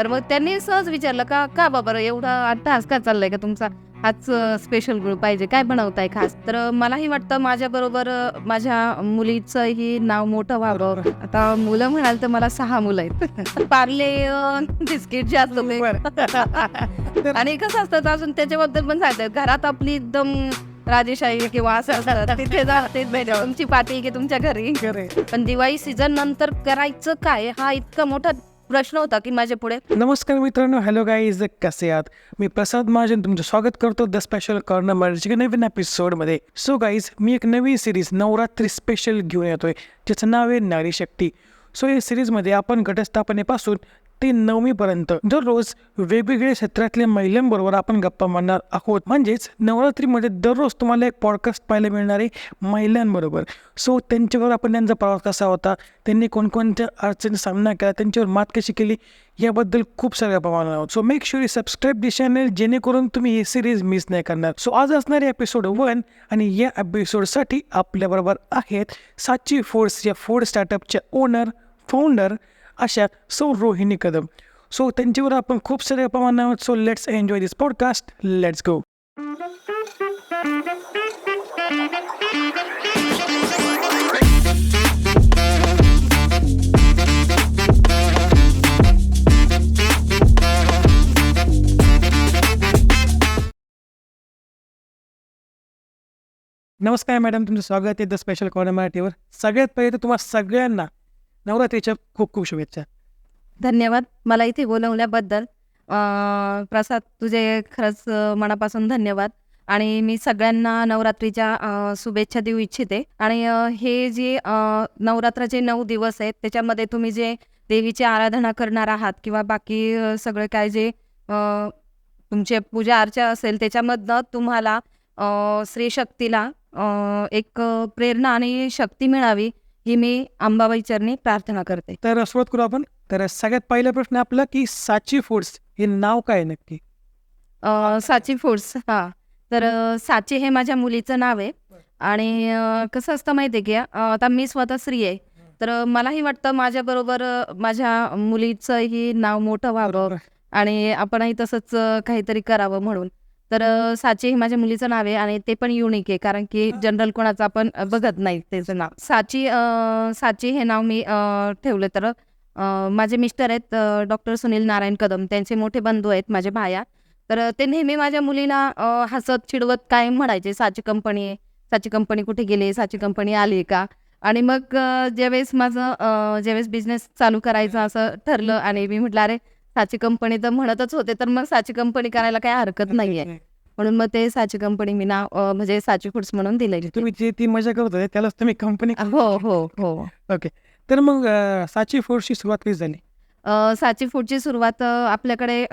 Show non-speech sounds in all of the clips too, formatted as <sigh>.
तर मग त्यांनी सहज विचारलं का का बाबा एवढा आत्ता आज का चाललाय का तुमचा? आज स्पेशल गुळ पाहिजे काय बनवताय खास? तर मलाही वाटतं माझ्या बरोबर माझ्या मुलीचंही नाव मोठं व्हावं. आता मुलं म्हणाल तर मला सहा मुलं आहेत. पार्ले बिस्किट जे असतं आणि कसं असतं अजून त्याच्याबद्दल पण सांगतात. घरात आपली एकदम राजेशाही किंवा असं तिथे तुमची पार्टी की तुमच्या घरी? पण दिवाळी सीझन नंतर करायचं काय? हा इतका मोठा प्रश्न होता की माझ्या पुढे नमस्कार मित्रांनो हॅलो गाईज कसे आहात? मी प्रसाद महाजन तुमचं स्वागत करतो द स्पेशल कॉर्नर मराठीच्या नवीन एपिसोडमध्ये सो गाईज मी एक नवी सिरीज नवरात्री स्पेशल घेऊन येतोय ज्याचं नाव आहे नारी शक्ती. सो या सिरीजमध्ये आपण घटस्थापनेपासून ते नवमीपर्यंत. दररोज वेगवेगळ्या क्षेत्रातल्या महिलांबरोबर आपण गप्पा मारणार आहोत. म्हणजेच नवरात्रीमध्ये दररोज तुम्हाला एक पॉडकास्ट पाहायला मिळणार आहे महिलांबरोबर. सो त्यांच्यावर आपण त्यांचा प्रवास कसा होता? त्यांनी कोणकोणत्या अडचणी सामना केला? त्यांच्यावर मात कशी केली? याबद्दल खूप साऱ्या गप्पा मारणार आहोत. So make sure subscribe the channel जेणेकरून तुम्ही ही सिरीज मिस नाही करणार. सो आज असणारे एपिसोड वन आणि या एपिसोडसाठी आपल्याबरोबर आहेत साची फोर्स या फूड स्टार्टअपच्या ओनर फाउंडर अशा सो रोहिणी कदम. सो त्यांच्यावर आपण खूप सारे अपमान आहोत. So let's enjoy this podcast let's go नमस्कार मॅडम तुमचं स्वागत आहे द स्पेशल कॉर्नर मराठीवर. सगळ्यात पहिले तर तुम्हाला सगळ्यांना नवरात्रीच्या खूप खूप शुभेच्छा. धन्यवाद. मला इथे बोलवल्याबद्दल प्रसाद तुझे खरंच मनापासून धन्यवाद. आणि मी सगळ्यांना नवरात्रीच्या शुभेच्छा देऊ इच्छिते. आणि हे जे नवरात्राचे नऊ दिवस आहेत त्याच्यामध्ये तुम्ही जे देवीची आराधना करणार आहात किंवा बाकी सगळे काय जे तुमचे पूजा अर्चा असेल त्याच्यामधनं तुम्हाला स्त्री शक्तीला एक प्रेरणा आणि शक्ती मिळावी. ही मी अंबाबाई चरणी प्रार्थना करते. तर सुरुवात करू आपण. तर सगळ्यात पहिला प्रश्न आपला की साची फूड्स हे नाव काय नक्की? साची फूड्स हा. तर साची हे माझ्या मुलीचं नाव आहे. आणि कसं असतं माहिती आहे की आता मी स्वतः स्त्री आहे. तर मलाही वाटतं माझ्याबरोबर माझ्या मुलीचंही नाव मोठं व्हावं आणि आपणही तसंच काहीतरी करावं म्हणून. तर साची हे माझ्या मुलीचं नाव आहे आणि ते पण युनिक आहे कारण की जनरल कोणाचं आपण बघत नाही त्याचं नाव. साची साची हे नाव मी ठेवलं तर माझे मिस्टर आहेत डॉक्टर सुनील नारायण कदम. त्यांचे मोठे बंधू आहेत माझे भाया. तर ते नेहमी माझ्या मुलीला हसत चिडवत काय म्हणायचे? साची कंपनी आहे. साची कंपनी कुठे गेली? साची कंपनी आली का? आणि मग ज्यावेळेस माझं ज्यावेळेस बिझनेस चालू करायचं असं ठरलं आणि मी म्हटलं अरे साची कंपनी तर म्हणतच होते तर मग साची कंपनी करायला काही हरकत नाहीये. म्हणून मग ते साची कंपनी मी नाव म्हणजे साची फूड्स म्हणून दिले तुम्ही जे ती मजा करत होते त्यालाच तुम्ही कंपनी हो हो हो. ओके. तर मग साची फूड्सची सुरुवात कधी झाली? साची फूडची सुरुवात आपल्याकडे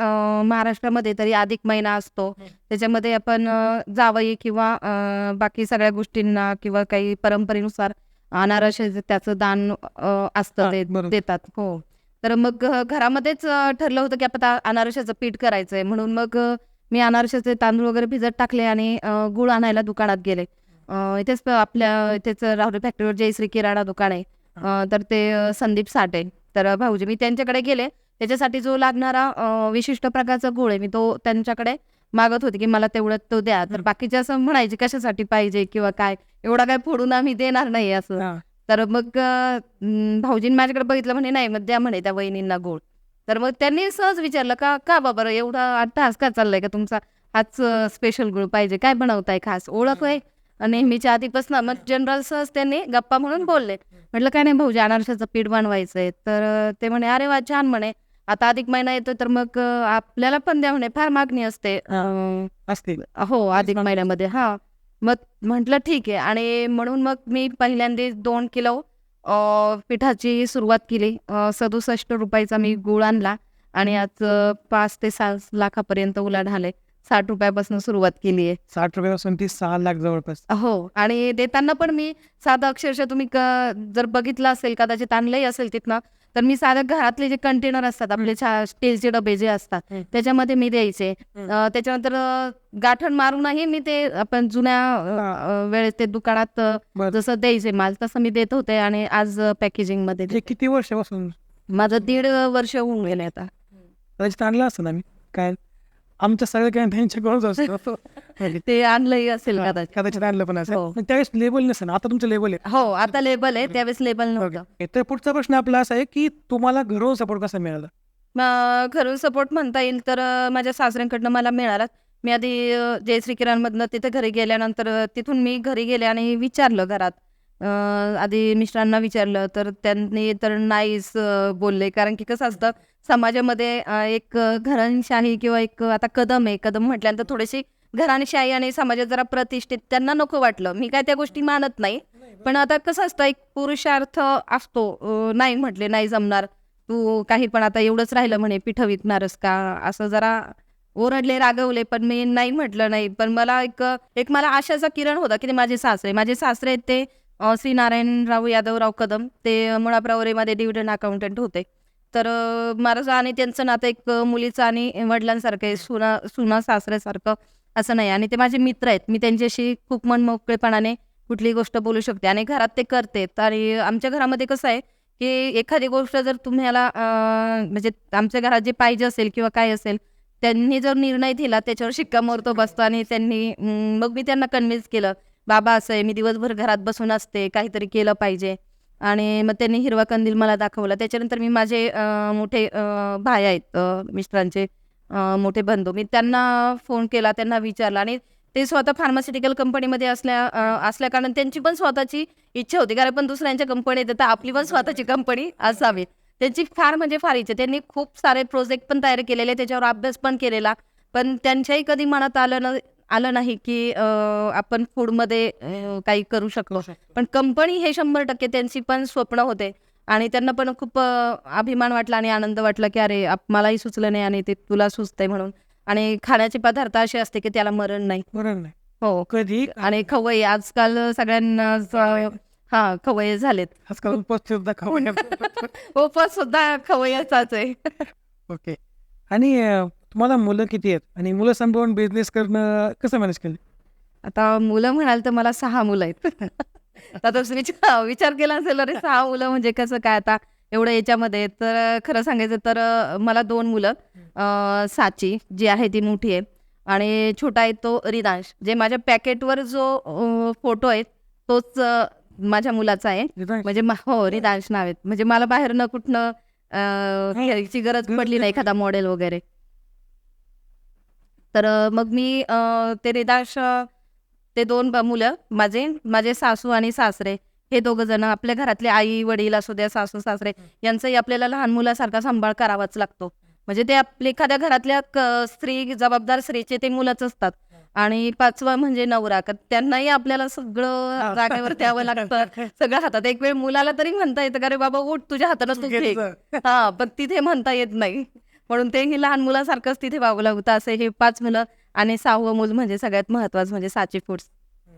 महाराष्ट्रामध्ये तरी अधिक महिना असतो. त्याच्यामध्ये आपण जावई किंवा बाकी सगळ्या गोष्टींना किंवा काही परंपरेनुसार अनारसे त्याचं दान असतं. देतात. हो. तर मग घरामध्येच ठरलं होतं की आता अनारशाचं पीठ करायचंय. म्हणून मग मी अनारशाचे तांदूळ वगैरे भिजत टाकले आणि गुळ आणायला दुकानात गेले. इथेच आपल्या इथेच राहुरी फॅक्टरीवर जयश्री किराणा दुकान आहे. तर ते संदीप साठे. तर भाऊजी मी त्यांच्याकडे गेले. त्याच्यासाठी जो लागणारा विशिष्ट प्रकारचा गुळ आहे मी तो त्यांच्याकडे मागत होते की मला तेवढं तो द्या. तर. बाकीचे असं म्हणायचे कशासाठी पाहिजे किंवा काय? एवढा काय फोडून आम्ही देणार नाही असं. तर मग भाऊजींनी माझ्याकडे बघितलं म्हणे नाही मग द्या म्हणे त्या वहिनींना गोड. तर मग त्यांनी सहज विचारलं का का बाबा एवढा आठ तास का चाललाय का तुमचा? हाच स्पेशल गुळ पाहिजे काय बनवताय खास? ओळख आहे. नेहमीच्या आधीपासून मग जनरल सहज त्यांनी गप्पा म्हणून बोलले. म्हटलं काय नाही भाऊजी अनारशाचं पीठ बनवायचंय तर ते म्हणे अरे वा छान म्हणे. आता अधिक महिना येतो तर मग आपल्याला पण द्या म्हणे फार मागणी असते. हो अधिक महिन्यामध्ये हा. मग म्हटलं ठीक आहे. आणि म्हणून मग मी पहिल्यांदा दोन किलो पिठाची सुरुवात केली. सदुसष्ट रुपयाचा मी गुळ आणला आणि आज पाच ते सहा लाखापर्यंत उलाढाले साठ रुपयापासून सुरुवात केली आहे. साठ रुपयापासून ती सहा लाख जवळपास. हो. आणि देताना पण मी साधं अक्षरशः तुम्ही जर बघितलं असेल कदाचित आणलंही असेल तिथनं तर मी साधं घरातले जे कंटेनर असतात आपले स्टीलचे डबे जे असतात. त्याच्यामध्ये मी द्यायचे. त्याच्यानंतर गाठण मारूनही मी ते आपण जुन्या वेळेस ते दुकानात. जसं द्यायचे माल तसं मी देत होते आणि आज पॅकेजिंगमध्ये. किती वर्षापासून? माझं दीड वर्ष होऊन गेले आता. आणलं असतं ना मी? काय? आमचं सगळं काय त्यांच्याकडूनच असतं. ते आणलंही असेल कदाचित. कदाचित आणलं पण असं हो. पण त्यावेळेस लेबल नसेल आता तुमचं लेबल आहे. हो आता लेबल आहे. त्यावेळेस लेबल नव्हतं. तर पुढचा प्रश्न आपला असा आहे की तुम्हाला घरून सपोर्ट कसा मिळाला? मग घरून सपोर्ट म्हणता येईल तर अ, माझ्या सासऱ्यांकडनं मला मिळाला. मी आधी अ, जयश्री किराणमधनं तिथे घरी गेल्यानंतर अ, तिथून मी घरी गेले आणि विचारलं घरात. अ, आधी मिस्टरांना विचारलं तर त्यांनी तर नाहीच अ, बोलले. कारण की कसं असतं समाजामध्ये अ, एक अ, घराणीशाही किंवा एक अ, आता कदम आहे. कदम म्हटल्यानंतर थोडीशी घराणेशाही आणि समाजात जरा प्रतिष्ठित त्यांना नको वाटलं. मी काय त्या गोष्टी मानत नाही. पण आता कसं असतं एक पुरुषार्थ असतो. नाही म्हटले नाही जमणार. तू काही पण आता एवढंच राहिलं म्हणे पिठं विकणारस का? असं जरा ओरडले रागवले पण मी नाही म्हटलं नाही. पण मला एक एक मला आशाचा किरण होता की ते माझे सासरे. माझे सासरे आहेत ते श्री नारायणराव यादवराव कदम. ते मुळा प्रवरेमध्ये डिव्हिडंड अकाउंटंट होते. तर महाराज माझं आणि त्यांचं नातं एक मुलीचं आणि वडिलांसारखं आहे सुना सुना सासऱ्यासारखं. असं नाही. आणि ते माझे मित्र आहेत. मी त्यांच्याशी खूप मन मोकळेपणाने कुठलीही गोष्ट बोलू शकते. आणि घरात ते करते. आणि आमच्या घरामध्ये कसं आहे की एखादी गोष्ट जर तुम्हाला म्हणजे आमच्या घरात जे पाहिजे असेल किंवा काय असेल त्यांनी जर निर्णय दिला त्याच्यावर शिक्कामोर्तब बसतो आणि त्यांनी मग मी त्यांना कन्व्हिन्स केलं बाबा असं आहे. मी दिवसभर घरात बसून असते. काहीतरी केलं पाहिजे. आणि मग त्यांनी हिरवा कंदील मला दाखवला. त्याच्यानंतर मी माझे मोठे अं, भाई आहेत मिस्टरांचे. मोठे बंधू. मी त्यांना फोन केला त्यांना विचारला आणि ते स्वतः फार्मास्युटिकल कंपनीमध्ये असल्या असल्या कारण त्यांची पण स्वतःची इच्छा होती. कारण पण दुसऱ्यांच्या कंपनीत तर आपली पण स्वतःची कंपनी असावी. त्यांची फार म्हणजे फार इच्छा. त्यांनी खूप सारे प्रोजेक्ट पण तयार केलेले त्याच्यावर अभ्यास पण केलेला. पण त्यांच्याही कधी मनात आलं न आलं नाही की आपण फूडमध्ये काही करू शकतो. पण कंपनी हे शंभर टक्के त्यांची पण स्वप्न होते. आणि त्यांना पण खूप अभिमान वाटला आणि आनंद वाटला की अरे मलाही सुचलं नाही आणि ते तुला सुचतंय म्हणून. आणि खाण्याचे पदार्थ असे असते की त्याला मरण नाही. बरोबर नाही. हो. कधी? आणि खवई आजकाल सगळ्यांना हा खवय झालेत. आजकाल उपस्थित सुद्धा खाऊ <laughs> उपवास सुद्धा खवयचाच आहे. <laughs> ओके. आणि तुम्हाला मुलं किती आहेत? आणि मुलं सांभाळून बिझनेस करणं कसं मॅनेज केलं? आता मुलं म्हणाल तर मला सहा मुलं आहेत. <laughs> आता विचार <laughs> विचार केला असेल अरे सहा मुलं म्हणजे कसं काय आता एवढं याच्यामध्ये? तर खरं सांगायचं तर मला दोन मुलं साची जी आहे ती मोठी आहे आणि छोटा आहे तो रिदांश. जे माझ्या पॅकेटवर जो फोटो आहे तोच माझ्या मुलाचा आहे. म्हणजे हो रिदांश नाव आहेत म्हणजे मला बाहेर न कुठनं घ्यायची गरज पडली नाही एखादा मॉडेल वगैरे. तर मग मी ते रिदांश ते दोन मुलं माझे माझे सासू आणि सासरे हे दोघ जण आपल्या घरातले आई वडील असू द्या सासू सासरे यांचाही आपल्याला लहान मुलासारखा सांभाळ करावाच लागतो. म्हणजे ते आपल्या एखाद्या घरातल्या स्त्री जबाबदार स्त्रीचे ते मुलंच असतात. आणि पाचवा म्हणजे नवरा त्यांनाही आपल्याला सगळं जागेवर द्यावं लागतं. <laughs> सगळं हातात एक वेळ मुलाला तरी म्हणता येतं का रे बाबा उठ तुझ्या हातानं हा पण तिथे म्हणता येत नाही. म्हणून तेही लहान मुलासारखंच तिथे वागू लागतं असे हे पाच मुलं आणि सहावं मूल म्हणजे सगळ्यात महत्वाचं म्हणजे साची फूड्स.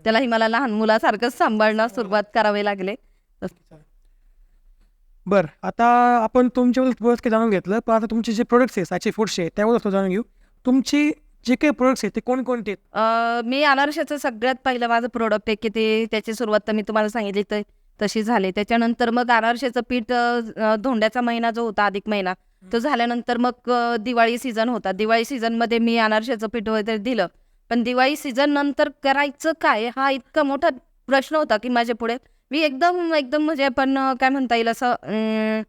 त्यालाही मला लहान मुलासारखंच सांभाळणं सुरुवात करावी लागले. बरं आता आपण तुमच्याबद्दल बरंच काही जाणून घेतलं पण आता तुमचे जे प्रोडक्ट्स आहेत साचे फूड्सचे त्याबद्दल जाणून घेऊ. तुमची जे काही प्रोडक्ट्स आहेत ते कोणकोणते मी अनारशाचं सगळ्यात पहिलं माझं प्रोडक्ट आहे की ते त्याची सुरुवात तर मी तुम्हाला सांगितली तर तशी झाली. त्याच्यानंतर मग अनारशाचं पीठ धोंड्याचा महिना जो होता अधिक महिना तो झाल्यानंतर मग दिवाळी सीझन होता. दिवाळी सीझनमध्ये मी अनारशाचं पीठ वगैरे दिलं. पण दिवाळी सीझन नंतर करायचं काय हा इतका मोठा प्रश्न होता की माझ्या पुढे. मी एकदम एकदम म्हणजे आपण काय म्हणता येईल असं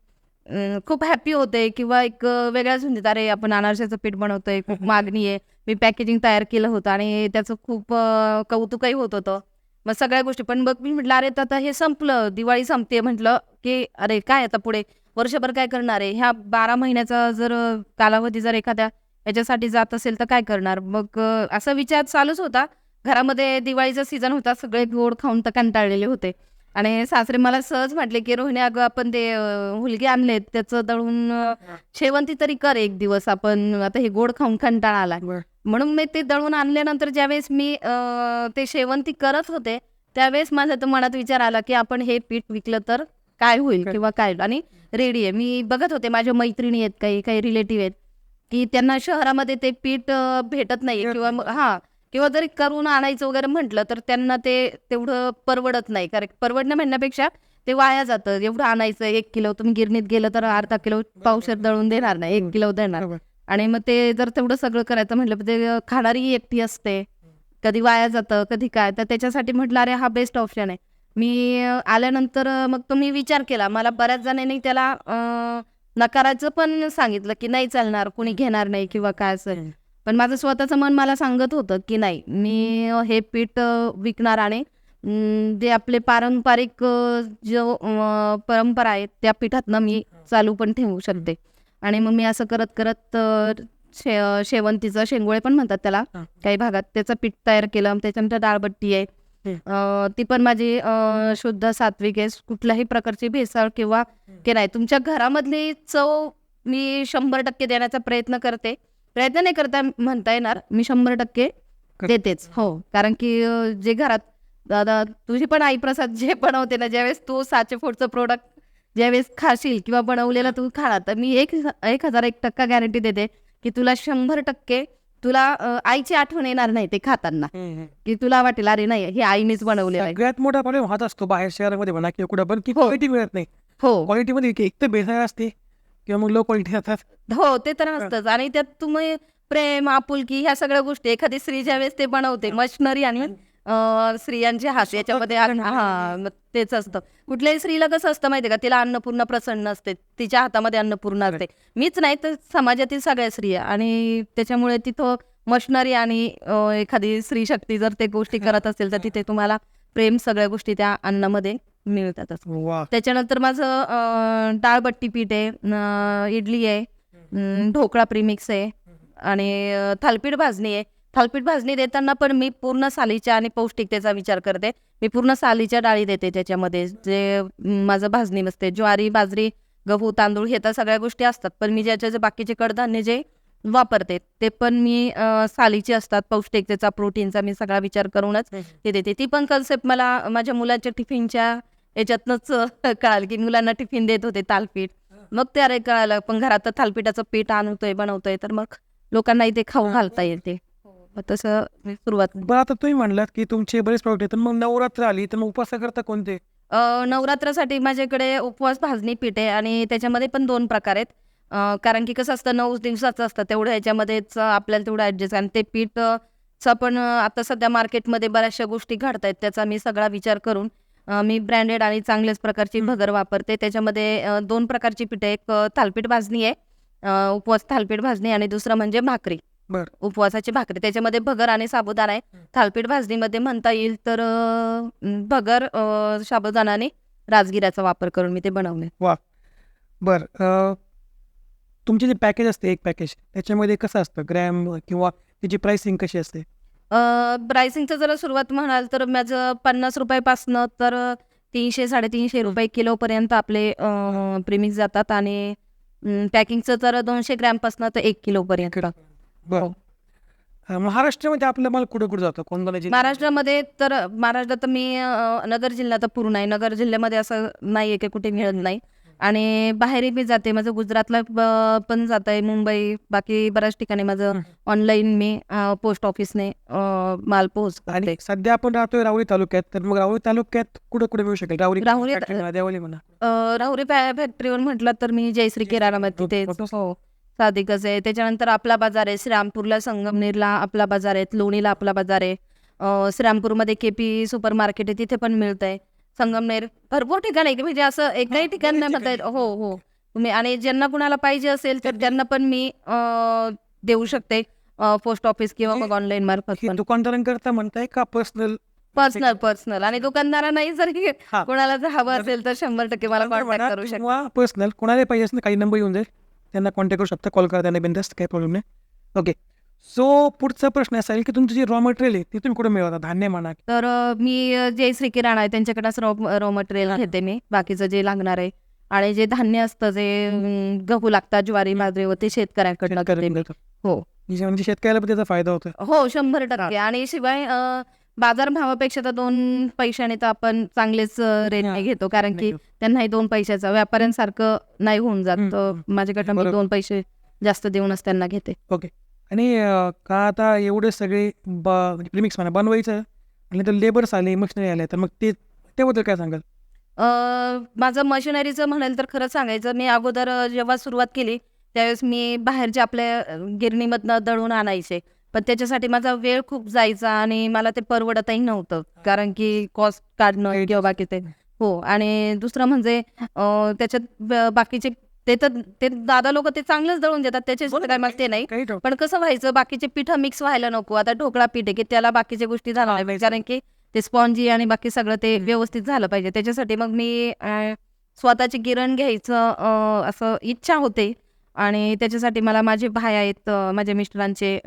खूप हॅपी होते किंवा एक वेगळ्याच म्हणजे अरे आपण अनारशाचं पीठ बनवतोय खूप <laughs> मागणी आहे. मी पॅकेजिंग तयार केलं होतं आणि त्याचं खूप कौतुकही होत होतं. मग सगळ्या गोष्टी. पण मग मी म्हटलं अरे तर आता हे संपलं. दिवाळी संपते. म्हटलं की अरे काय आता पुढे? वर्षभर काय करणार आहे? ह्या बारा महिन्याचा जर कालावधी जर एखाद्या याच्यासाठी जात असेल तर काय करणार? मग असा विचार चालूच होता. घरामध्ये दिवाळीचा सीझन होता. सगळे गोड खाऊन तर कंटाळलेले होते. आणि सासरे मला सहज म्हटले की रोहिणी अगं आपण ते हुलगे आणलेत. त्याचं दळून शेवंती तरी कर एक दिवस. आपण आता हे गोड खाऊन कंटाळा आला म्हणून मी ते दळून आणल्यानंतर ज्यावेळेस मी ते शेवंती करत होते त्यावेळेस माझ्या तर मनात विचार आला की आपण हे पीठ विकलं तर काय होईल? किंवा काय आणि रेडी आहे. मी बघत होते माझ्या मैत्रिणी आहेत काही काही रिलेटिव्ह आहेत की त्यांना शहरामध्ये ते पीठ भेटत नाही. किंवा हा किंवा जरी करून आणायचं वगैरे म्हटलं तर त्यांना ते तेवढं परवडत नाही. कारण परवडणं म्हणण्यापेक्षा ते वाया जातं. एवढं आणायचं एक किलो तुम्ही गिरणीत गेलं तर अर्धा किलो पावशर दळून देणार नाही एक किलो देणार. आणि मग ते जर तेवढं सगळं करायचं म्हटलं ते खाणारी एकटी असते. कधी वाया जातं कधी काय. तर त्याच्यासाठी म्हटलं अरे हा बेस्ट ऑप्शन आहे. मी आल्यानंतर मग तो मी विचार केला. मला बऱ्याच जणांनी त्याला नकाराचं पण सांगितलं की नाही चालणार कोणी घेणार नाही किंवा काय असं पण माझं स्वतःचं मन मला सांगत होतं की नाही मी हे. पीठ विकणार आणि जे आपले पारंपरिक जो परंपरा आहेत त्या पिठातनं मी चालू पण ठेवू शकते. आणि मग मी असं करत करत शे शेवंतीचं शेंगोळे पण म्हणतात त्याला. काही भागात त्याचं पीठ तयार केलं. त्याच्यानंतर डाळबट्टी आहे. अ, ती पण माझी अ, शुद्ध सात्विक आहे. कुठल्याही प्रकारची भेसळ किंवा की नाही. तुमच्या घरामधली चव मी शंभर टक्के देण्याचा प्रयत्न करते. प्रयत्न नाही करता म्हणता येणार. मी शंभर टक्के कर- देतेच. हो. कारण की अ, जे घरात दादा तुझी पण आई प्रसाद जे बनवते ना ज्यावेळेस तू साचे फोडचं प्रोडक्ट ज्यावेळेस खाशील किंवा बनवलेलं तू खाणार तर मी एक एक हजार एक टक्का गॅरंटी देते की तुला शंभर टक्के तुला आईची आठवण येणार नाही ते खाताना. की तुला वाटेल अरे नाही हे आईनेच बनवलेलं आहे. सगळ्यात मोठा प्रॉब्लेम हाच असतो बाहेर शहरामध्ये म्हणा किंवा कुठं पण की हो. क्वालिटी मिळत नाही. हो. क्वालिटीमध्ये एक तर भेसळ असते किंवा मग लो क्वालिटी असतात. हो ते तर असतंच. आणि त्यात तुम्ही प्रेम आपुलकी ह्या सगळ्या गोष्टी एखादी स्त्री ज्यावेळेस ते बनवते मशनरी आणि स्त्रियांचे हात याच्यामध्ये हा तेच असतं. कुठल्याही स्त्रीला कसं असतं माहितीये का? तिला अन्नपूर्ण प्रसन्न असते. तिच्या हातामध्ये अन्नपूर्ण असते. मीच नाही तर समाजातील सगळ्या स्त्रिया आणि त्याच्यामुळे तिथं मशनरी आणि एखादी स्त्री शक्ती जर ते गोष्टी <laughs> करत असेल तर तिथे तुम्हाला प्रेम सगळ्या गोष्टी त्या अन्नामध्ये मिळतातच वा. त्याच्यानंतर माझं डाळबट्टी पीठ आहे इडली आहे ढोकळा प्रीमिक्स आहे आणि थालपीठ भाजणी आहे. थालपीठ भाजणी देताना पण मी पूर्ण सालीच्या आणि पौष्टिकतेचा विचार करते. मी पूर्ण सालीच्या डाळी देते त्याच्यामध्ये. जे माझं भाजणी असते. ज्वारी बाजरी गहू तांदूळ हे तर सगळ्या गोष्टी असतात. पण मी ज्याच्या जे बाकीचे कडधान्य जे वापरते ते पण मी सालीचे असतात. पौष्टिकतेचा प्रोटीनचा मी सगळा विचार करूनच ते देते. ती पण कन्सेप्ट मला माझ्या मुलांच्या टिफिनच्या याच्यातनंच कळालं की मुलांना टिफिन देत होते थालपीठ. मग ते अरे कळालं पण घरात थालपीठाचं पीठ आणतोय बनवतोय तर मग लोकांनाही ते खाऊ घालता येते. मग तसं मी सुरुवात बरं आता तुम्ही म्हणलात की तुमचे बरेच प्रॉडक्ट आहेत मग नवरात्र आली तर मग उपवास करता कोणते? अ, नवरात्रासाठी माझ्याकडे उपवास भाजणी पीठ आहे आणि त्याच्यामध्ये पण दोन प्रकार आहेत. अ, कारण की कसं असतं नऊ दिवसाचं असतं. तेवढं ह्याच्यामध्येच आपल्याला तेवढं ॲडजस्ट आणि ते पीठ अ, चं पण अ, आता सध्या मार्केटमध्ये बऱ्याचशा गोष्टी घडत आहेत. त्याचा मी सगळा विचार करून अ, मी ब्रँडेड आणि चांगल्याच प्रकारची भगर वापरते. त्याच्यामध्ये अ, दोन प्रकारची पीठ. एक अ, थालपीठ भाजणी आहे. अ, उपवास थालपीठ भाजणी आणि दुसरं म्हणजे भाकरी. बर. उपवासाची भाकरी. त्याच्यामध्ये भगर आणि साबुदाणा आहे. थालपीठ भाजणीमध्ये म्हणता येईल तर अ, भगर अ, साबुदाणा आणि राजगिऱ्याचा वापर करून मी ते बनवले. बर अं, तुमचे जे पॅकेज असते एक पॅकेज त्याच्यामध्ये कसं असतं? ग्रॅम किंवा त्याची प्राइसिंग कशी असते? प्राइसिंगचं जर सुरुवात म्हणाल तर माझं पन्नास रुपयापासनं तर तीनशे साडेतीनशे रुपये किलोपर्यंत आपले प्रेमिक्स जातात आणि पॅकिंगचं तर दोनशे ग्रॅमपासनं तर एक किलोपर्यंत. बर. अं, महाराष्ट्रामध्ये आपलं माल कुठे कुठे जातं? कोणत्या जिल्ह्यात? महाराष्ट्रामध्ये तर महाराष्ट्रात तर मी अ, नगर जिल्हा तर पूर्ण आहे. नगर जिल्ह्यामध्ये असं नाही आहे की कुठे मिळत नाही. आणि बाहेरही मी जाते. माझं गुजरातला पण जात आहे मुंबई. बाकी बऱ्याच ठिकाणी माझं ऑनलाईन मी पोस्ट ऑफिसने माल पोहोचते आणि सध्या आपण राहतोय राहुरी तालुक्यात. तर मग राहुरी तालुक्यात कुठे कुठे मिळू शकेल? राहुरी राहुरी- factory म्हणा, देवळी म्हणा. अ, राहुरी फॅ- फॅक्टरीवर म्हटलं तर मी जयश्री किराणामध्ये तेच मोठं- हो. साधिकच आहे त्याच्यानंतर आपला बाजार आहे श्रीरामपूरला संगमनेरला आपला बाजार आहे लोणीला आपला बाजार आहे. श्रीरामपूरमध्ये केपी सुपर मार्केट आहे तिथे पण मिळत आहे संगमनेर भरपूर ठिकाण आहे की म्हणजे असं एकही ठिकाण नाही म्हणता येत. हो हो. तुम्ही आणि ज्यांना कुणाला पाहिजे असेल तर त्यांना पण मी देऊ शकते पोस्ट ऑफिस किंवा मग ऑनलाईन मार्फत हे दुकानदारांकरता म्हणताय का पर्सनल पर्सनल पर्सनल आणि दुकानदारांनाही जर की हा. कोणाला जर हवं असेल तर शंभर टक्के मला कॉन्टॅक्ट करू शकता. पर्सनल कोणाला पाहिजे काही नंबर येऊन जाईल. त्यांना कॉन्टॅक्ट करू शकता कॉल करा त्यांना बिंदास्त काही प्रॉब्लेम नाही. ओके सो पुढचा प्रश्न असा आहे की तुमचं जे रॉ मटेरियल आहे ते तुम्ही कुठे मिळवता? धान्य म्हणा तर मी जे श्री किराणा आहे त्यांच्याकडेच रॉ रॉ मटेरियल घेते मी. बाकीचं जे लागणार आहे. आणि जे धान्य असतं जे गहू लागतात ज्वारी बाजरी व ते शेतकऱ्यांकडनं. हो. म्हणजे म्हणजे शेतकऱ्याला पण त्याचा फायदा होतो हो शंभर टक्के. आणि शिवाय अ, बाजार भावापेक्षा तर दोन पैशाने तर आपण चांगलेच रेटने घेतो. कारण की त्यांनाही दोन पैशाचा व्यापाऱ्यांसारखं नाही होऊन जात. माझ्याकडनं मी. दोन पैसे जास्त देऊनच त्यांना घेते. आणि अं, का आता एवढे सगळे प्रिमिक्स म्हणा बनवायचं आणि तर लेबर्स आले मशिनरी आले तर मग ते त्याबद्दल काय सांगाल? माझं मशिनरीचं म्हणाल तर खरं सांगायचं मी अगोदर जेव्हा सुरुवात केली त्यावेळेस मी बाहेरच्या आपल्या गिरणीमधनं दळून आणायचे पण त्याच्यासाठी माझा वेळ खूप जायचा आणि मला ते परवडतही नव्हतं. कारण की कॉस्ट काढणं किंवा बाकी ते. हो. आणि दुसरं म्हणजे त्याच्यात बाकीचे ते तर ते दादा लोक ते चांगलंच दळून देतात. त्याचे काय ते नाही. पण कसं व्हायचं बाकीचे पिठं मिक्स व्हायला नको. आता ढोकळा पीठ आहे की त्याला बाकीच्या गोष्टी झाल्या पाहिजे कारण की ते स्पॉन्जी आणि बाकी सगळं ते व्यवस्थित झालं पाहिजे. त्याच्यासाठी मग मी स्वतःची गिरण घ्यायचं असं इच्छा होते. आणि त्याच्यासाठी मला माझे भाई आहेत माझ्या मिस्टरांचे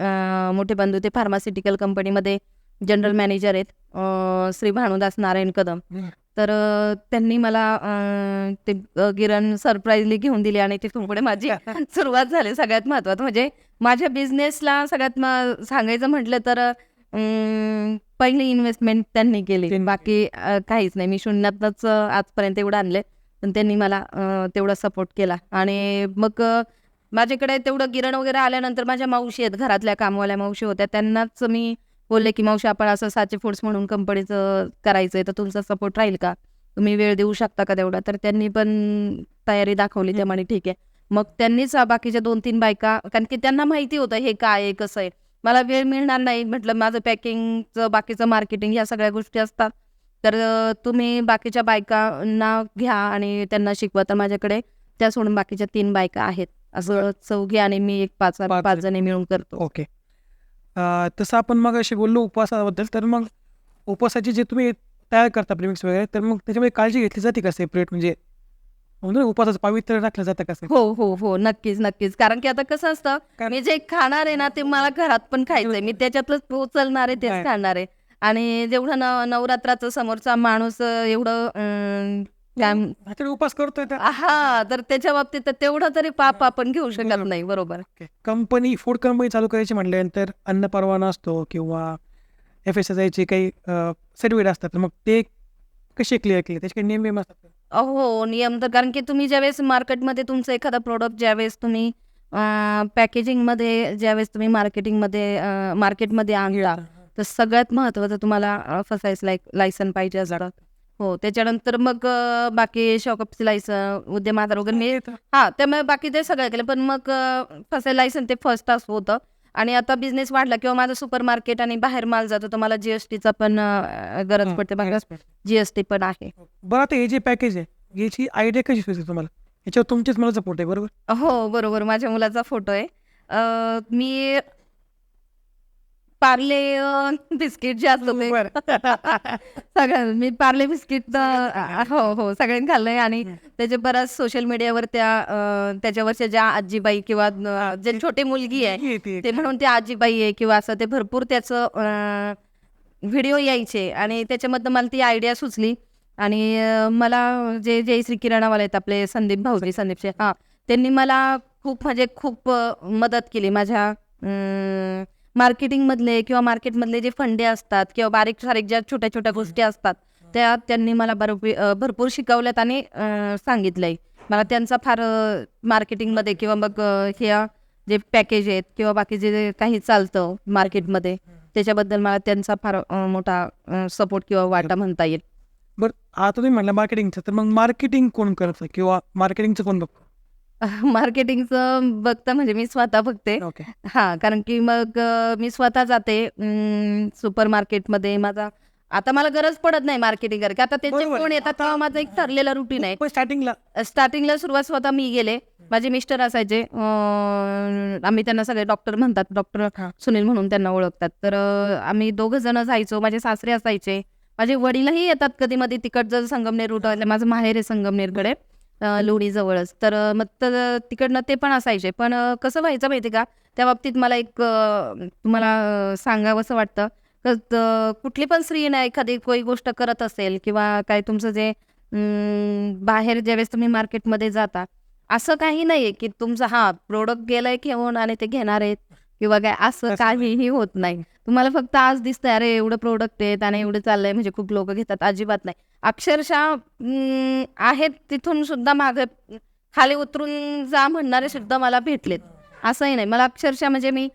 मोठे बंधू ते फार्मास्युटिकल कंपनीमध्ये जनरल मॅनेजर आहेत श्री भानुदास नारायण कदम. तर त्यांनी मला ते गिरण सरप्राईजली घेऊन दिली आणि तिथून पुढे माझी <laughs> सुरुवात झाली सगळ्यात महत्वाचं. म्हणजे माझ्या बिझनेसला सगळ्यात म- सांगायचं म्हटलं तर पहिली इन्व्हेस्टमेंट त्यांनी केली. बाकी काहीच नाही. मी शून्यातच आजपर्यंत एवढं आणले पण त्यांनी मला तेवढा सपोर्ट केला. आणि मग माझ्याकडे तेवढं गिरण वगैरे आल्यानंतर माझ्या मावशी आहेत घरातल्या कामवाल्या मावशी होत्या. त्यांनाच मी बोलले की मावशी आपण असं साचे फूड्स म्हणून कंपनीचं करायचंय तर तुमचा सपोर्ट राहील का? तुम्ही वेळ देऊ शकता का तेवढा? तर त्यांनी पण तयारी दाखवली त्या म्हणे ठीक आहे. मग त्यांनीच बाकीच्या दोन तीन बायका कारण की त्यांना माहिती होतं हे काय आहे कसं आहे. मला वेळ मिळणार नाही म्हटलं माझं पॅकिंगचं बाकीचं मार्केटिंग ह्या सगळ्या गोष्टी असतात. तर तुम्ही बाकीच्या बायकांना घ्या आणि त्यांना शिकवा. तर माझ्याकडे त्या सोडून बाकीच्या तीन बायका आहेत. असं चौघी आणि मी एक पाच पाच जणी. मिळून करतो. ओके. तसं आपण मग अशी बोललो उपवासाबद्दल तर मग उपवासाची जे तुम्ही तयार करता प्रिमिक्स वगैरे तर मग त्याच्यामध्ये काळजी घेतली जाते का सेपरेट म्हणजे उपवासाचं पावित्र्य राखलं जातं कसं हो हो हो. नक्कीच नक्कीच. कारण की आता कसं असतं मी जे खाणार आहे ना ते मला घरात पण खायचंय. मी त्याच्यातलंच पोचलणार आहे? तेच खाणार आहे. आणि जेवढं न नवरात्राचं समोरचा माणूस एवढं अं, काय उपवास करतोय तर हा तर त्याच्या बाबतीत तर तेवढं तरी पाप आपण घेऊ शकत बरोबर. नाही बरोबर. कंपनी फूड कंपनी चालू करायची म्हटल्यानंतर अन्न परवाना असतो किंवा एफ एस एस आयचे काही सर्टिफिकेट असतात तर मग ते कसे क्लिअर केले? त्याचे काही नियम बियम असतात का? हो नियम तर कारण की तुम्ही ज्यावेळेस मार्केटमध्ये तुमचं एखादा प्रोडक्ट ज्यावेळेस तुम्ही पॅकेजिंगमध्ये ज्यावेळेस तुम्ही मार्केटिंगमध्ये मार्केटमध्ये आणला तर सगळ्यात महत्त्वाचं तुम्हाला फसायस लाईक लायसन पाहिजे असतं. हो त्याच्यानंतर मग बाकी शॉकअपचे लायसन उद्यम आधार वगैरे मी हा त्यामुळे बाकी ते सगळं केलं. पण मग फसाय लायसन ते फर्स्ट तास होतं. आणि आता बिझनेस वाढला किंवा माझं सुपर मार्केट आणि बाहेर माल जातो तर मला जीएसटीचा पण गरज पडते. जीएसटी पण आहे. बरं आता हे जे पॅकेज आहे याची आयडिया कशी सुचली तुम्हाला? याच्यावर तुमचेच मला सपोर्ट आहे बरोबर? हो बरोबर. माझ्या मुलाचा फोटो आहे. मी पार्ले बिस्किट जे असतं ते. <laughs> सगळ्या मी पार्ले बिस्किट हो हो सगळ्यांनी खाल्लंय. आणि त्याचे बऱ्याच सोशल मीडियावर त्या त्याच्यावरच्या ज्या आजीबाई किंवा जे छोटे मुलगी आहे. ते म्हणून ते आजीबाई आहे किंवा असं ते भरपूर त्याचं व्हिडिओ यायचे. आणि त्याच्यामधनं मला ती आयडिया सुचली. आणि मला जे जय श्री किराणावाले आहेत आपले संदीप भाऊजी संदीपचे हा त्यांनी मला खूप म्हणजे खूप मदत केली. माझ्या मार्केटिंगमधले किंवा मार्केटमधले जे फंडे असतात किंवा बारीक सारीक ज्या छोट्या छोट्या गोष्टी असतात त्या त्यांनी मला बरोबर भरपूर शिकवल्यात आणि सांगितलंय. मला त्यांचा फार मार्केटिंगमध्ये किंवा मग ह्या जे पॅकेज आहेत किंवा बाकी जे काही चालतं मार्केटमध्ये त्याच्याबद्दल मला त्यांचा फार मोठा सपोर्ट किंवा वाटा म्हणता येईल. बरं आता तुम्ही म्हटलं मार्केटिंगचं तर मग मार्केटिंग कोण करतं किंवा मार्केटिंगचं कोण बघतं? <laughs> मार्केटिंगचं बघता म्हणजे मी स्वतः बघते. ओके. हा कारण की मग अं, मी स्वतः जाते सुपर मार्केटमध्ये माझा आता मला गरज पडत नाही मार्केटिंग करायची आता त्याचे बरोबर. कोण येतात तेव्हा माझं एक ठरलेलं रुटीन आहे. स्टार्टिंगला स्टार्टिंगला सुरुवात स्वतः मी गेले. माझे मिस्टर असायचे अं, आम्ही त्यांना सगळे डॉक्टर म्हणतात डॉक्टर हा. सुनील म्हणून त्यांना ओळखतात. तर अं, आम्ही दोघं जण जायचो माझे सासरे असायचे. माझे वडीलही येतात कधी मध्ये तिकड जर संगमनेर रूट माझं माहेर आहे संगमनेरकडे. लोणी जवळच तर मग तर तिकडनं ते पण असायचे. पण कसं व्हायचं माहिती का? त्या बाबतीत मला एक तुम्हाला सांगावंसं वाटतं. कुठली पण स्त्री ना एखादी काही गोष्ट करत असेल किंवा काय तुमचं जे बाहेर ज्यावेळेस तुम्ही मार्केटमध्ये जाता असं काही नाहीये की तुमचं हा प्रोडक्ट गेलाय घेऊन आणि ते घेणार आहेत किंवा काय असं काहीही होत नाही. तुम्हाला फक्त आज दिसतंय अरे एवढं प्रोडक्ट आहे त्याने एवढं चाललंय म्हणजे खूप लोक घेतात अजिबात नाही. अक्षरशः आहेत तिथून सुद्धा मागे खाली उतरून जा म्हणणारे सुद्धा मला भेटलेत. असंही नाही. मला अक्षरशः म्हणजे मी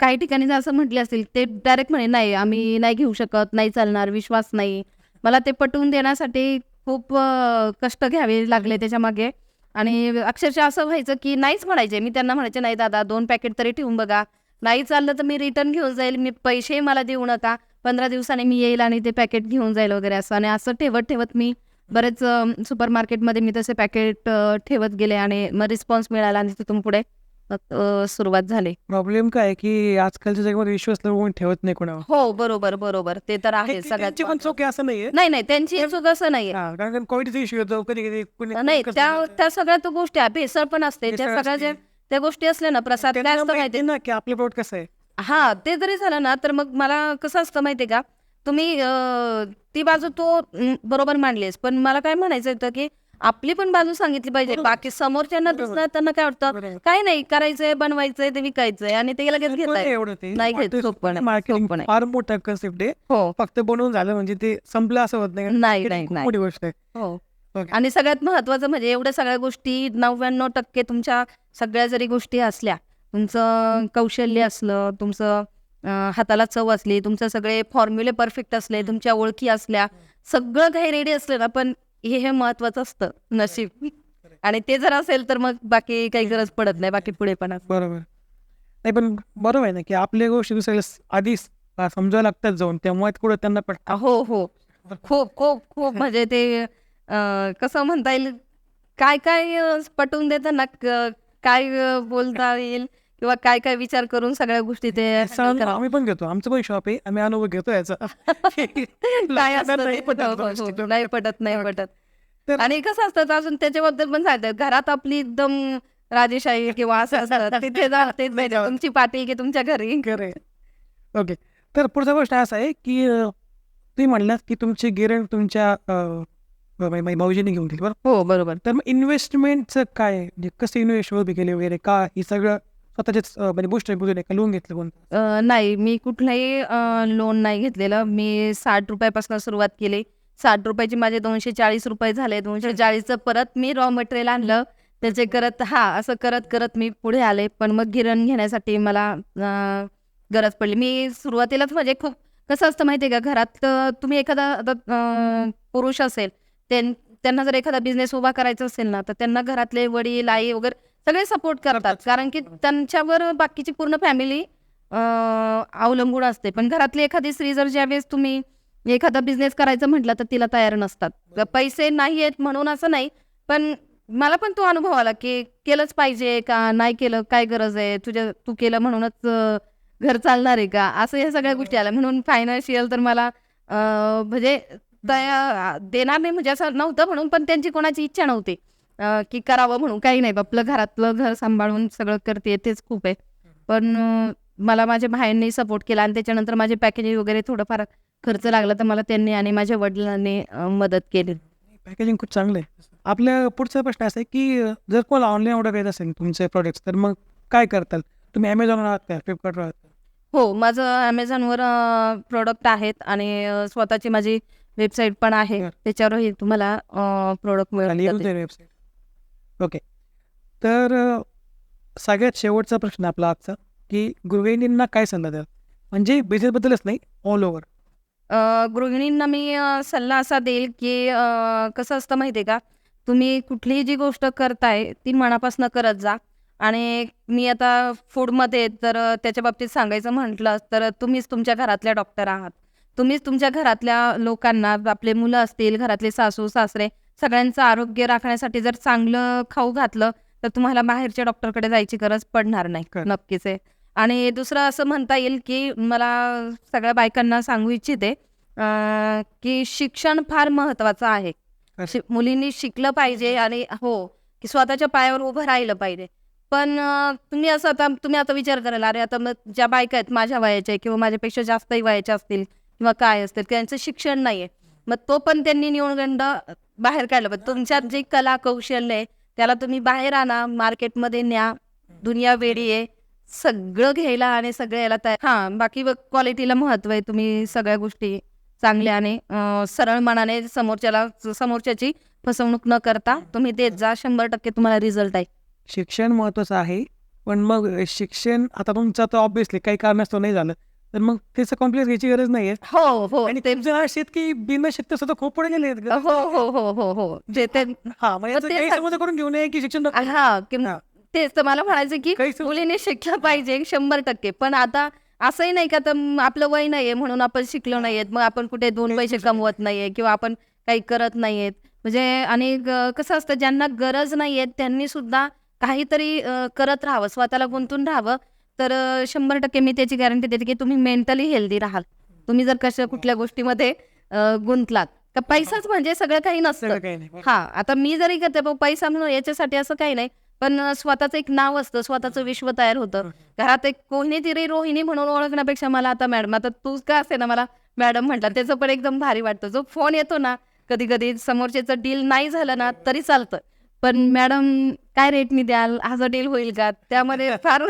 काही ठिकाणी जर असं म्हटले असतील ते डायरेक्ट म्हणे नाही आम्ही नाही घेऊ शकत नाही चालणार विश्वास नाही. मला ते पटवून देण्यासाठी खूप कष्ट घ्यावे लागले त्याच्यामागे आणि अक्षरशः असं व्हायचं की नाहीच म्हणायचे. मी त्यांना म्हणायचे नाही दादा दोन पॅकेट तरी ठेवून बघा. नाही चाललं तर मी रिटर्न घेऊन जाईल. मी पैसे मला देऊ नका. पंधरा दिवसांनी मी येईल आणि ते पॅकेट घेऊन जाईल वगैरे असं. आणि असं ठेवत ठेवत मी बरेच सुपर मार्केटमध्ये मी तसे पॅकेट ठेवत गेले आणि मग रिस्पॉन्स मिळाला आणि तिथून पुढे सुरुवात झाली. प्रॉब्लेम काय की आजकालच्या जगामध्ये विश्वास कोणी ठेवत नाही कोणावर? हो बरोबर बरोबर. ते तर आहे पण. चूक आहे असं नाहीये? नाही नाही त्यांची चूक असं नाहीये. हा, कारण कोविडचा इश्यू येतो कधी कधी कोणी नाही त्या सगळ्या तो गोष्टी आहे. भेसळ पण असते. त्या सगळ्या. त्या गोष्टी असल्या ना प्रसाद काय असतं माहिती ना की आपलं प्रोडक्ट कसं आहे हा ते जरी झालं ना तर मग मला कसं असतं माहितीये का तुम्ही ती बाजू तो बरोबर मांडलीस पण मला काय म्हणायचं होतं की आपली पण बाजू सांगितली पाहिजे. बाकी समोरच्यांना. दिसणार त्यांना काय वाटतं. काय नाही करायचंय बनवायचंय ते विकायचंय आणि ते लगेच घेताय ते नाही घेत, सोपं. फार मोठा कन्सेप्ट आहे हो फक्त बनवून झालं म्हणजे ते संपलं असं होत नाही नाही नाही मोठी गोष्ट आहे हो. आणि सगळ्यात महत्वाचं म्हणजे एवढ्या सगळ्या गोष्टी नव्याण्णव टक्के तुमच्या सगळ्या जरी गोष्टी असल्या तुमचं कौशल्य असलं तुमचं हाताला चव असली तुमचं सगळे फॉर्म्युले परफेक्ट असले तुमच्या ओळखी असल्या सगळं काही रेडी असलं ना पण हे हे महत्वाचं असतं नशीब. आणि ते जर असेल तर मग बाकी काही गरज पडत नाही बाकी पुढे पण. बरोबर. नाही पण बरोबर आहे ना की आपल्या गोष्टी दुसऱ्याला स- आधी स- आ, समजावं लागतात जाऊन तेव्हा कुठं त्यांना पण हो हो. खूप खूप खूप. म्हणजे ते कसं म्हणता येईल? काय काय पटवून देताना काय बोलता येईल? किंवा काय काय विचार करून सगळ्या गोष्टी ते. आम्ही पण घेतो. आमचं पण शॉप आहे. आम्ही अनुभव घेतो याचा. <laughs> नाही? पटत हो, हो, गोष्टी. हो. नाही पटत नाही पटत. तर- आणि कसं असतं अजून त्याच्याबद्दल पण सांगतात घरात आपली एकदम राजेशाही किंवा असं असतं. <laughs> तिथे जा तेच पाहिजे. तुमची पाटी की तुमच्या घरी. ओके. तर पुढचा प्रश्न असा आहे की तुम्ही म्हणलात की तुमची गिरण तुमच्या अं, मा- मा- घेऊन दिली बरं? हो बरोबर. तर मग इन्व्हेस्टमेंटचं काय आहे? म्हणजे कसं इन्व्हेस्ट उभी केली वगैरे? का हे सगळं स्वतःचेच अं, म्हणजे बुस्टर बुजून का? लोन घेतलं कोणतं अ, नाही. मी कुठलंही लोन नाही घेतलेलं. मी साठ रुपयापासून सुरुवात केली. साठ रुपयाची माझे दोनशे चाळीस रुपये झाले. दोनशे चाळीसचं परत मी रॉ मटेरियल आणलं. त्याचे करत हा असं करत करत मी पुढे आले. पण मग गिरण घेण्यासाठी मला अ, गरज पडली. मी सुरुवातीलाच म्हणजे खूप कसं असतं माहिती आहे का? घरात अ, तुम्ही एखादा आता अ, पुरुष असेल त्यांना जर एखादा बिझनेस उभा करायचा असेल ना तर त्यांना घरातले वडील आई वगैरे सगळे सपोर्ट करतात. कारण की त्यांच्यावर बाकीची पूर्ण फॅमिली अवलंबून असते. पण घरातली एखादी स्त्री जर ज्यावेळेस तुम्ही एखादा बिझनेस करायचं म्हटलं तर तिला तयार नसतात. पैसे नाही आहेत म्हणून असं नाही पण मला पण तो अनुभव आला की केलंच पाहिजे का? नाही केलं काय गरज आहे? तुझ्या तू केलं म्हणूनच घर चालणार आहे का? असं या सगळ्या गोष्टी आल्या. म्हणून फायनान्शियल तर मला म्हणजे देणार नाही म्हणजे असं नव्हतं म्हणून पण त्यांची कोणाची इच्छा नव्हती. की करावं म्हणून. काही नाही आपलं घरातलं घर सांभाळून सगळं करते तेच खूप आहे. पण मला माझ्या भाईंनी सपोर्ट केला आणि त्याच्यानंतर माझे पॅकेजिंग वगैरे थोडंफार खर्च लागला तर मला त्यांनी आणि माझ्या वडिलांनी मदत केली. पॅकेजिंग खूप चांगलं आहे. आपल्या पुढचा प्रश्न असा आहे की जर कोणाला ऑनलाईन ऑर्डर करायचं असेल तुमचे प्रोडक्ट्स तर मग काय करताल? तुम्ही ॲमेझॉनवर आहात का? फ्लिपकार्टवर आहात? हो माझं ॲमेझॉनवर प्रोडक्ट आहेत आणि स्वतःची माझी वेबसाईट पण आहे. त्याच्यावरही तुम्हाला प्रोडक्ट मिळेल वेबसाईट. ओके. तर सगळ्यात शेवटचा प्रश्न आपला आजचा की गृहिणींना काय सल्ला द्याल? म्हणजे बिझनेसबद्दलच नाही ऑल ओव्हर गृहिणींना मी सल्ला असा देईल की कसं असतं माहिती आहे का? तुम्ही कुठलीही जी गोष्ट करताय ती मनापासून करत जा. आणि मी आता फूडमध्ये तर त्याच्या बाबतीत सांगायचं म्हटलं तर तुम्हीच तुमच्या घरातल्या डॉक्टर आहात. तुम्हीच तुमच्या घरातल्या लोकांना आपले मुलं असतील घरातले सासू सासरे सगळ्यांचं आरोग्य राखण्यासाठी जर चांगलं खाऊ घातलं तर तुम्हाला बाहेरच्या डॉक्टरकडे जायची गरज पडणार नाही. नक्कीच आहे. आणि दुसरं असं म्हणता येईल की मला सगळ्या बायकांना सांगू इच्छिते की शिक्षण फार महत्वाचं आहे. मुलींनी शिकलं पाहिजे आणि हो की स्वतःच्या पायावर उभं राहिलं पाहिजे. पण तुम्ही असं आता तुम्ही आता विचार करायला अरे आता मग ज्या बायका आहेत माझ्या वयाच्या किंवा माझ्यापेक्षा जास्तही वयाच्या असतील किंवा काय असतील त्यांचं शिक्षण नाहीये. मग तो पण त्यांनी निवडगंड बाहेर काढला. पाहिजे तुमच्यात जे कला कौशल्य आहे त्याला तुम्ही बाहेर आणा मार्केटमध्ये न्या दुनिया वेडी आहे. सगळं घ्यायला आणि सगळं याला तयार. हां बाकी क्वालिटीला महत्त्व आहे तुम्ही सगळ्या गोष्टी चांगल्याने आणि सरळ मनाने समोरच्याला समोरच्याची फसवणूक न करता तुम्ही देत जा. शंभर टक्के तुम्हाला रिझल्ट आहे. शिक्षण महत्त्वाचं आहे. पण मग शिक्षण आता तुमचं तर ऑब्विसली काही कारणास्तव नाही झालं. तर मग त्याचं कॉम्प्लेक्स घ्यायची गरज नाहीये. हो हो. आणि ते तुमचे की बिना शिकता सुद्धा खूप पुढे गेले आहेत हो हो हो हो हो. जे ते हा म्हणजे याचा ते गैरसमज करून घेऊ नये की शिक्षण नको. हा की हा. तेच तर मला म्हणायचं की काही सम- मुलीने शिकलं पाहिजे शंभर टक्के. पण आता असंही नाही का तर म- आपलं वय नाहीये म्हणून आपण शिकलो नाहीयेत. मग आपण कुठे दोन पैसे कमवत नाहीये किंवा आपण काही करत नाहीयेत. म्हणजे आणि ग- कसं असतं ज्यांना गरज नाहीये त्यांनी सुद्धा काहीतरी अ, करत राहावं स्वतःला गुंतून राहावं. तर शंभर टक्के मी त्याची गॅरंटी देते की तुम्ही मेंटली हेल्दी राहाल. तुम्ही जर कशा कुठल्या गोष्टीमध्ये गुंतलात. तर पैसाच म्हणजे सगळं काही नसतं. नाही. हा. आता मी जरी करते पैसा म्हणून याच्यासाठी असं काही नाही. पण स्वतःचं एक नाव असतं स्वतःचं विश्व तयार होतं. घरात एक कोणी तरी रोहिणी म्हणून ओळखण्यापेक्षा मला आता मॅडम आता तू का असे ना मला मॅडम म्हटलं त्याचं पण एकदम भारी वाटतं. जो फोन येतो ना कधी कधी समोरच्याचं डील नाही झालं ना तरी चालतं. पण मॅडम काय रेटनी द्याल? हा डील होईल का? त्यामध्ये फार.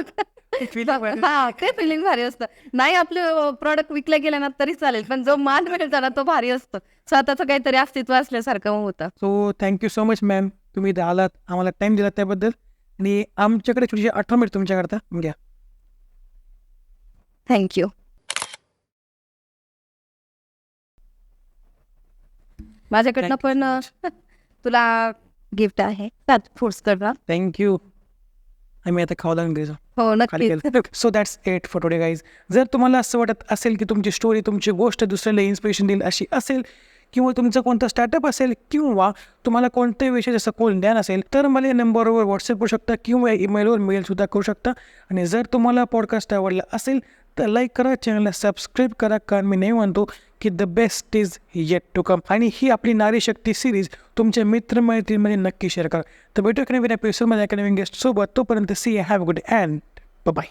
<laughs> हा ते फिलिंग भारी असतं. नाही आपले प्रॉडक्ट विकले गेले ना तरी चालेल. पण जो मान मिळतो ना तो भारी असतो. स्वतःचं काहीतरी अस्तित्व असल्यासारखं होतं. So thank you so much ma'am तुम्ही आलात आम्हाला टाइम दिला त्याबद्दल. आणि आमच्याकडे छोटीशी आठवण मिनिट तुमच्याकरता. घ्या थँक्यू माझ्याकडनं पण. <laughs> तुला गिफ्ट आहे. सात फ्रुट्स करणार थँक्यू आम्ही आता हो नक्की केलं so that's it for today guys जर तुम्हाला असं वाटत असेल की तुमची स्टोरी तुमची गोष्ट दुसऱ्याला इन्स्पिरेशन देईल अशी असेल किंवा तुमचं कोणतं स्टार्टअप असेल किंवा तुम्हाला कोणत्याही विषयाचं सखोल ज्ञान असेल तर मला या नंबरवर व्हॉट्सअप करू शकता किंवा ईमेलवर मेलसुद्धा करू शकता. आणि जर तुम्हाला पॉडकास्ट आवडला असेल तर लाईक करा चॅनलला सबस्क्राईब करा कारण मी नाही म्हणतो. की the best is yet to come आणि ही आपली नारी शक्ती सिरीज तुमच्या मित्रमैत्रीमध्ये नक्की शेअर करा. तर भेटू एका नवीन एपिसोडमध्ये एका नवीन सोबत. तोपर्यंत सी हॅव गुड अँड